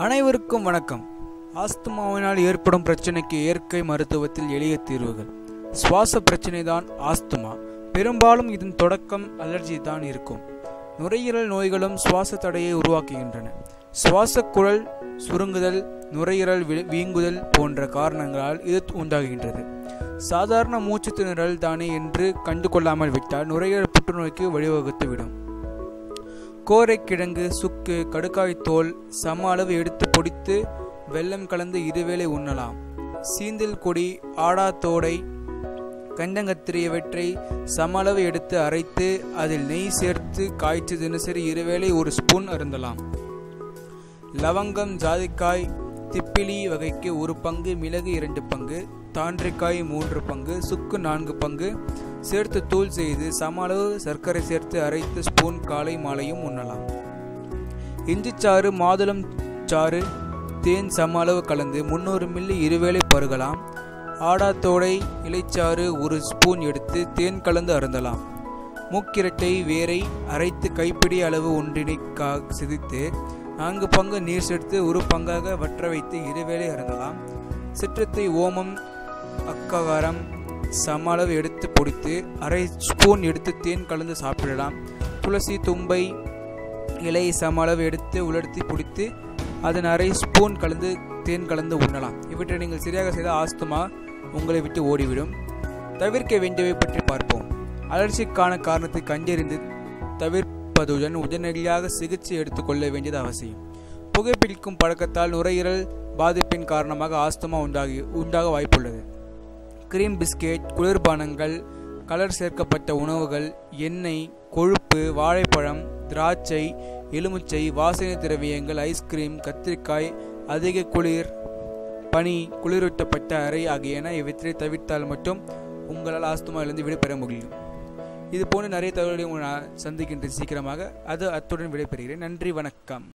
அனைவருக்கும் வணக்கம். ஆஸ்துமாவினால் ஏற்படும் பிரச்சனைக்கு இயற்கை மருத்துவத்தில் எளிய தீர்வுகள். சுவாச பிரச்சனை தான் ஆஸ்துமா. பெரும்பாலும் இதன் தொடக்கம் அலர்ஜி தான் இருக்கும். நுரையீரல் நோய்களும் சுவாச தடையை உருவாக்குகின்றன. சுவாச குழல் சுருங்குதல் நுரையீரல் வி- வீங்குதல் போன்ற காரணங்களால் இது உண்டாகின்றது சாதாரண மூச்சு திணறல் தானே என்று கண்டு கொள்ளாமல் விட்டால் நுரையீரல் புற்றுநோய்க்கு வழிவகுத்துவிடும். கோரைக்கிழங்கு சுக்கு கடுக்காய் தோல் சம அளவு எடுத்து பொடித்து வெல்லம் கலந்து இருவேளை உண்ணலாம். சீந்தில் கொடி ஆடாத்தோடை கண்டங்கத்திரி இவற்றை சம அளவு எடுத்து அரைத்து அதில் நெய் சேர்த்து காய்ச்சி தினசரி இருவேளை ஒரு ஸ்பூன் அருந்தலாம். லவங்கம் ஜாதிக்காய் திப்பிலி வகைக்கு ஒரு பங்கு மிளகு இரண்டு பங்கு தாண்டிக்காய் மூன்று பங்கு சுக்கு நான்கு பங்கு. சேர்த்து தூள் செய்து சம அளவு சர்க்கரை சேர்த்து அரைத்து ஸ்பூன் காலை மாலையும் உண்ணலாம். இஞ்சிச்சாறு மாதுளம் சாறு தேன் சம அளவு கலந்து முந்நூறு மில்லி இருவேளை பருகலாம். ஆடாத்தோடை இலைச்சாறு ஒரு ஸ்பூன் எடுத்து தேன் கலந்து அருந்தலாம். மூக்கிரட்டை வேரை அரைத்து கைப்பிடி அளவு ஒன்றினை கா சிதைத்து நான்கு பங்கு நீர் சேர்த்து ஒரு பங்காக வற்ற வைத்து இருவேளை அருந்தலாம். சிற்றத்தை ஓமம் அக்ககாரம் சம அளவு எடுத்து பொடித்து அரை ஸ்பூன் எடுத்து தேன் கலந்து சாப்பிடலாம். துளசி தும்பை இலை சம அளவு எடுத்து உலர்த்தி பிடித்து அதன் அரை ஸ்பூன் கலந்து தேன் கலந்து உண்ணலாம். இவற்றை நீங்கள் சரியாக செய்த ஆஸ்துமா உங்களை விட்டு ஓடிவிடும். தவிர்க்க வேண்டியவை பற்றி பார்ப்போம். அலர்ச்சிக்கான காரணத்தை கண்டறிந்து தவிர்ப்பதுடன் உடனடியாக சிகிச்சை எடுத்துக்கொள்ள வேண்டியது அவசியம். புகைப்பிடிக்கும் பழக்கத்தால் நுரையீரல் பாதிப்பின் காரணமாக ஆஸ்துமா உண்டாகி உண்டாக வாய்ப்புள்ளது. கிரீம் பிஸ்கெட் குளிர்பானங்கள் கலர் சேர்க்கப்பட்ட உணவுகள் எண்ணெய் கொழுப்பு வாழைப்பழம் திராட்சை எலுமிச்சை வாசனை திரவியங்கள் ஐஸ்கிரீம் கத்திரிக்காய் அதிக குளிர் பனி குளிரூட்டப்பட்ட அறை ஆகியன இவற்றை தவிர்த்தால் மட்டும் உங்களால் ஆஸ்துமாவிலிருந்து விடைபெற முடியும். இது போன்ற நிறைய தகவல்களை நான் சந்திக்கின்றேன். சீக்கிரமாக அது அத்துடன் விடைபெறுகிறேன். நன்றி வணக்கம்.